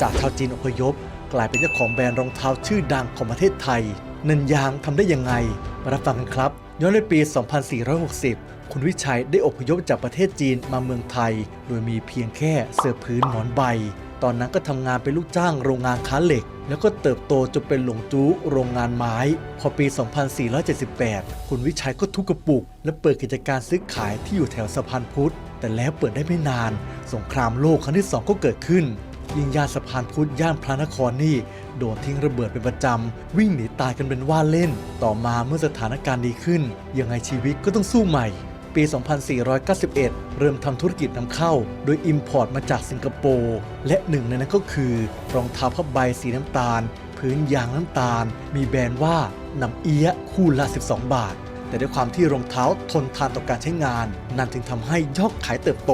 จากชาวจีนอพยพ กลายเป็นเจ้าของแบรนด์รองเท้าชื่อดังของประเทศไทย นันยางทำได้ยังไง มารับฟังกันครับ ย้อนในปี 2460 คุณวิชัยได้อพยพจากประเทศจีนมาเมืองไทย โดยมีเพียงแค่เสื้อพื้นหมอนใบ ตอนนั้นก็ทำงานเป็นลูกจ้างโรงงานค้าเหล็ก แล้วก็เติบโตจนเป็นหลงจู้โรงงานไม้ พอปี 2478 คุณวิชัยก็ทุกกระปุก และเปิดกิจการซื้อขายที่อยู่แถวสะพานพุทธแต่แล้วเปิดได้ไม่นาน สงครามโลกครั้งที่ 2 ก็เกิดขึ้น ยิ่งย่านสะพานพุทธย่านพระนครนี่โดนทิ้งระเบิดเป็นประจำ วิ่งหนีตายกันเป็นว่าเล่น ต่อมาเมื่อสถานการณ์ดีขึ้น ยังไงชีวิตก็ต้องสู้ใหม่ ปี 2491 เริ่มทำธุรกิจนำเข้า โดยอิมพอร์ตมาจากสิงคโปร์และหนึ่งในนั้นก็คือ รองเท้าผ้าใบสีน้ำตาล พื้นยางน้ำตาล มีแบรนด์ว่านำเอียคู่ละ 12 บาทแต่ด้วยความที่รองเท้าทนทานต่อการใช้งาน นั่นจึงทำให้ยอดขายเติบโต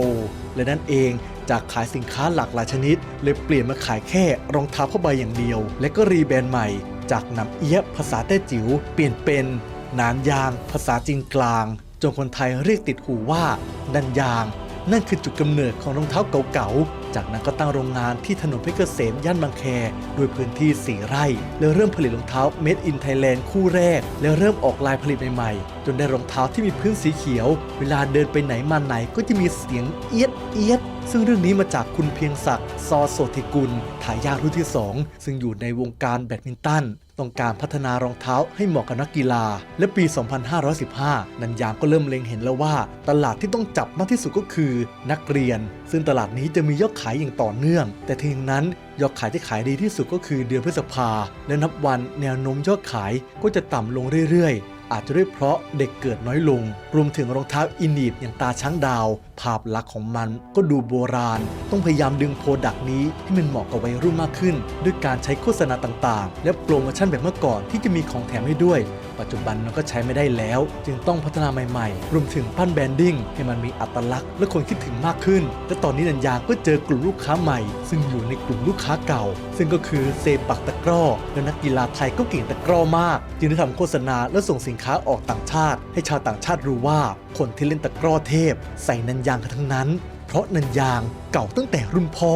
และนั่นเอง จากขายสินค้าหลากหลายชนิด เลยเปลี่ยนมาขายแค่รองเท้าผ้าใบอย่างเดียว และก็รีแบรนด์ใหม่ จากนำเอียะภาษาแต้จิ๋วเปลี่ยนเป็นนานยาง ภาษาจีนกลาง จนคนไทยเรียกติดหูว่านันยาง นั่นคือจุดกำเนิดของรองเท้าเก่าๆ จากนั้นก็ตั้งโรงงานที่ถนนเพชรเกษมย่านบางแคด้วยพื้นที่ 4 ไร่ แล้วเริ่มผลิตรองเท้า Made in Thailand คู่แรก แล้วเริ่มออกลายผลิตใหม่ๆ จนได้รองเท้าที่มีพื้นสีเขียว เวลาเดินไปไหนมาไหนก็จะมีเสียงเอียดเอียดซึ่งเรื่องนี้มาจากคุณเพียงศักดิ์ซอโสธิกุลทายาทรุ่นที่ 2 ซึ่งอยู่ในวงการแบดมินตัน ต้องการพัฒนารองเท้าให้เหมาะกับนักกีฬา และปี 2515 นันยางก็เริ่มเล็งเห็นแล้วว่า ตลาดที่ต้องจับมากที่สุดก็คือ นักเรียน ซึ่งตลาดนี้จะมียอดขายอย่างต่อเนื่อง แต่ทีนั้นยอดขายที่ขายดีที่สุดก็คือเดือนพฤษภาและนับวันแนวโน้มยอดขายก็จะต่ำลงเรื่อยๆ อาจจะด้วยเพราะเด็กเกิดน้อยลง รวมถึงรองเท้าอินีบอย่างตาช้างดาว ภาพลักษณ์ของมันก็ดูโบราณ ต้องพยายามดึงโปรดักต์นี้ให้มันเหมาะกับวัยรุ่นมากขึ้น ด้วยการใช้โฆษณาต่างๆ และโปรโมชั่นแบบเมื่อก่อนที่จะมีของแถมให้ด้วย ปัจจุบันมันก็ใช้ไม่ได้แล้ว จึงต้องพัฒนาใหม่ๆ รวมถึงปั้นแบรนดิ้งให้มันมีอัตลักษณ์และคนคิดถึงมากขึ้น และตอนนี้นันยางก็เจอกลุ่มลูกค้าใหม่ ซึ่งอยู่ในกลุ่มลูกค้าเก่า ซึ่งก็คือเซปักตะกร้อและนักกีฬาไทยก็เก่งตะกร้อมาก จึงได้ทำโฆษณาและส่งสินค้าออกต่างชาติ ให้ชาวต่างชาติรู้ว่า คนที่เล่นตะกร้อเทพ ใส่นันยางกันทั้งนั้น เพราะนันยางเก่าตั้งแต่รุ่นพ่อ